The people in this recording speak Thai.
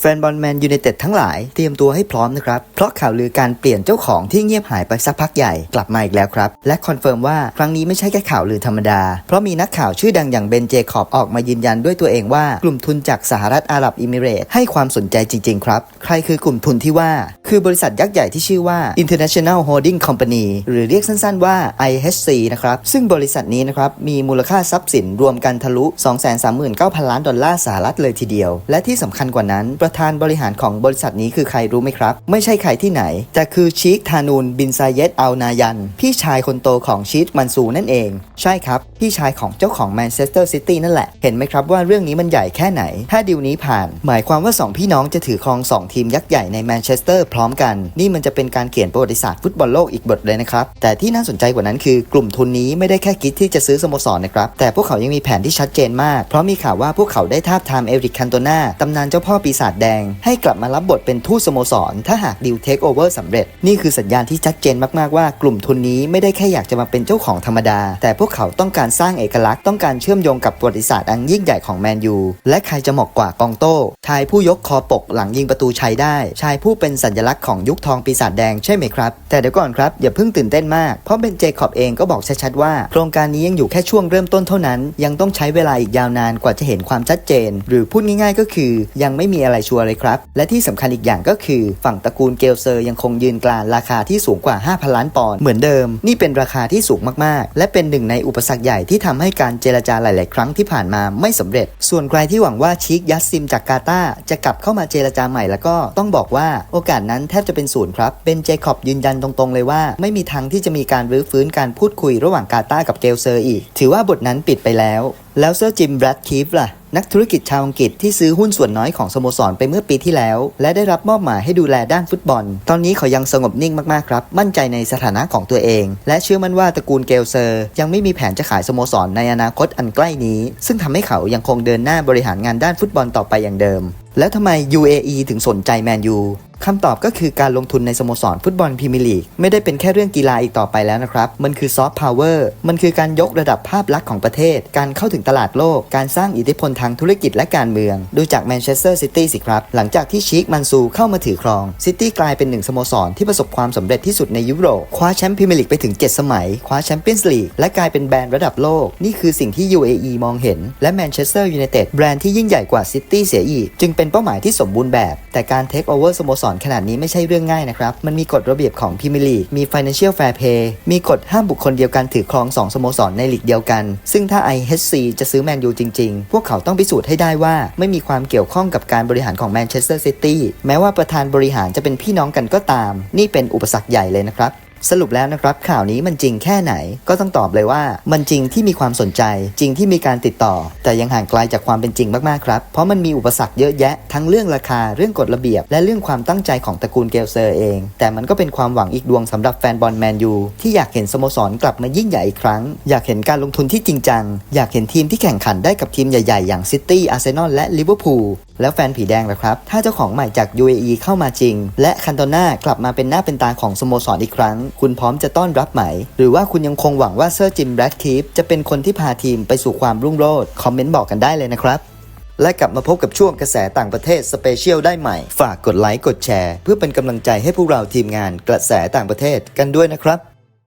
แฟนบอลแมนยูไนเต็ดทั้งหลายเตรียมตัวให้พร้อมนะครับ เพราะข่าวลือการเปลี่ยนเจ้าของที่เงียบหายไปสักพักใหญ่กลับมาอีกแล้วครับ และคอนเฟิร์มว่าครั้งนี้ไม่ใช่แค่ข่าวลือธรรมดา เพราะมีนักข่าวชื่อดังอย่างเบนเจคอบออกมายืนยันด้วยตัวเองว่ากลุ่มทุนจากสหรัฐอาหรับอิมิเรตส์ให้ความสนใจจริง ๆ ครับ ใครคือกลุ่มทุนที่ว่า คือบริษัทยักษ์ใหญ่ที่ชื่อว่า International Holding Company หรือเรียกสั้นๆว่า IHC นะครับซึ่งบริษัทนี้นะครับมีมูลค่าทรัพย์สินรวมกันทะลุ 239,000 ล้านดอลลาร์สหรัฐเลยทีเดียว และที่สำคัญกว่านั้นประธานบริหารของบริษัทนี้คือใครรู้ไหมครับ ไม่ใช่ใครที่ไหน แต่คือชีคทานูนบินซาเยตอัลนายัน พี่ชายคนโตของชีคมันซูนั่นเอง ใช่ครับ พี่ชายของเจ้าของแมนเชสเตอร์ซิตี้นั่นแหละ เห็นไหมครับว่าเรื่องนี้มันใหญ่แค่ไหน ถ้าดิวนี้ผ่าน หมายความว่า 2 พี่น้องจะถือครอง 2 ทีมยักษ์ใหญ่ในแมนเชสเตอร์พร้อมกัน นี่มันจะเป็นการเขียนประวัติศาสตร์ฟุตบอลโลกอีกบทเลยนะครับ แต่ที่น่าสนใจกว่านั้นคือกลุ่มทุนนี้ไม่ได้แค่คิดที่จะซื้อสโมสรนะครับ แต่พวกเขายังมีแผนที่ชัดเจนมาก เพราะมีข่าวว่าพวกเขาได้ทาบทามเอริกคันโตนาตำนานเจ้าพ่อปีศาจแดง ให้กลับมารับบทเป็นทูตสโมสร ถ้าหากดิวเทคโอเวอร์สำเร็จ นี่คือสัญญาณที่ชัดเจนมากๆว่ากลุ่มทุนนี้ไม่ได้แค่อยากจะมาเป็นเจ้าของธรรมดา แต่พวกเขาต้องการสร้างเอกลักษณ์ต้องการเชื่อมโยงกับประวัติศาสตร์อันยิ่งใหญ่ของแมนยูและใครจะเหมาะกว่ากองโต้ชายผู้ยกคอปกหลังยิงประตูชัยได้ ชายผู้เป็นสัญลักษณ์ของยุคทองปีศาจแดงใช่ไหมครับ แต่เดี๋ยวก่อนครับอย่าเพิ่งตื่นเต้นมากเพราะเบนเจคอบเองก็บอกชัดๆว่า โครงการนี้ยังอยู่แค่ช่วงเริ่มต้นเท่านั้น ยังต้องใช้เวลาอีกยาวนานกว่าจะเห็นความชัดเจน หรือพูดง่าย ๆ ก็คือ ยังไม่มีอะไรชัวร์เลยครับ และที่สำคัญอีกอย่างก็คือ ฝั่งตระกูลเกลเซอร์ยังคงยืนกลานราคาที่สูงกว่า 5,000 ล้านปอนด์เหมือนเดิม นี่เป็นราคาที่สูงมากๆ และเป็นหนึ่งในอุปสรรคใหญ่ที่ทำให้การเจรจาหลาย ๆ ครั้งที่ผ่านมาไม่สำเร็จ ส่วนใครที่หวังว่าชิคยัสซิมจากกาตาจะกลับเข้ามาเจรจาใหม่แล้วก็ต้องบอกว่าโอกาสนั้นแทบจะเป็นศูนย์ครับเบนเจคอบยืนยันตรง ๆ เลยว่า ไม่มีทางที่จะมีการรื้อฟื้นการพูดคุยระหว่างกาตากับเกลเซอร์อีก ถือว่าบทนั้นปิดไปแล้วแล้วเซอร์จิมแบรดคีฟล่ะ นักธุรกิจชาวอังกฤษที่ซื้อหุ้นส่วนน้อยของสโมสรไปเมื่อปีที่แล้ว และได้รับมอบหมายให้ดูแลด้านฟุตบอล ตอนนี้เขายังสงบนิ่งมาก ๆ ครับ มั่นใจในสถานะของตัวเอง และเชื่อมั่นว่าตระกูลเกลเซอร์ ยังไม่มีแผนจะขายสโมสรในอนาคตอันใกล้นี้ ซึ่งทำให้เขายังคงเดินหน้าบริหารงานด้านฟุตบอลต่อไปอย่างเดิม แล้วทำไม UAE ถึงสนใจแมนยู คำตอบก็คือการลงทุนในสโมสรฟุตบอลพรีเมียร์ลีกไม่ได้เป็นแค่เรื่องกีฬาอีกต่อไปแล้วนะครับ มันคือซอฟต์พาวเวอร์ มันคือการยกระดับภาพลักษณ์ของประเทศ การเข้าถึงตลาดโลก การสร้างอิทธิพลทางธุรกิจและการเมือง ดูจากแมนเชสเตอร์ซิตี้สิครับ หลังจากที่ชีคมันซูเข้ามาถือครอง ซิตี้กลายเป็นหนึ่งสโมสรที่ประสบความสำเร็จที่สุดในยุโรป คว้าแชมป์พรีเมียร์ลีกไปถึง 7 สมัย คว้าแชมเปี้ยนส์ลีก และกลายเป็นแบรนด์ระดับโลก นี่คือสิ่งที่ UAE มองเห็น และแมนเชสเตอร์ยูไนเต็ดแบรนด์ที่ยิ่งใหญ่กว่าซิตี้เสียอีกจึงเป็นเป้าหมายที่สมบูรณ์แบบ แต่การเทคโอเวอร์สโมสรขนาดนี้ไม่ใช่เรื่องง่ายนะครับ มันมีกฎระเบียบของพิมลีมี Financial Fair Play มีกฎห้ามบุคคลเดียวกันถือครอง 2 สโมสรในลีกเดียวกัน ซึ่งถ้า IHC จะซื้อแมนยูจริง ๆ พวกเขาต้องพิสูจน์ให้ได้ว่า ไม่มีความเกี่ยวข้องกับการบริหารของแมนเชสเตอร์ซิตี้แม้ว่าประธานบริหารจะเป็นพี่น้องกันก็ตาม นี่เป็นอุปสรรคใหญ่เลยนะครับ สรุปแล้วนะครับข่าวนี้มันจริงแค่ไหนก็ต้องตอบเลยว่า มันจริงที่มีความสนใจ จริงที่มีการติดต่อ แต่ยังห่างไกลจากความเป็นจริงมากๆครับ เพราะมันมีอุปสรรคเยอะแยะ ทั้งเรื่องราคาเรื่องกฎระเบียบ และเรื่องความตั้งใจของตระกูลเกลเซอร์เอง แต่มันก็เป็นความหวังอีกดวงสำหรับแฟนบอลแมนยูที่อยากเห็นสโมสรกลับมายิ่งใหญ่อีกครั้ง อยากเห็นการลงทุนที่จริงจัง อยากเห็นทีมที่แข่งขันได้กับทีมใหญ่ๆ อย่างซิตี้อาร์เซนอลและลิเวอร์พูล แล้วแฟนผีแดงล่ะครับ ถ้าเจ้าของใหม่จาก UAE เข้ามาจริง และคันโตนากลับมาเป็นหน้าเป็นตาของสโมสรอีกครั้ง คุณพร้อมจะต้อนรับไหม หรือว่าคุณยังคงหวังว่าเซอร์จิมแบรดคีฟจะเป็นคนที่พาทีมไปสู่ความรุ่งโรจน์คอมเมนต์บอกกันได้เลยนะครับและกลับมาพบกับช่วงกระแสต่างประเทศสเปเชียลได้ใหม่ ฝากกดไลค์กดแชร์ เพื่อเป็นกำลังใจให้พวกเราทีมงานกระแสต่างประเทศกันด้วยนะครับ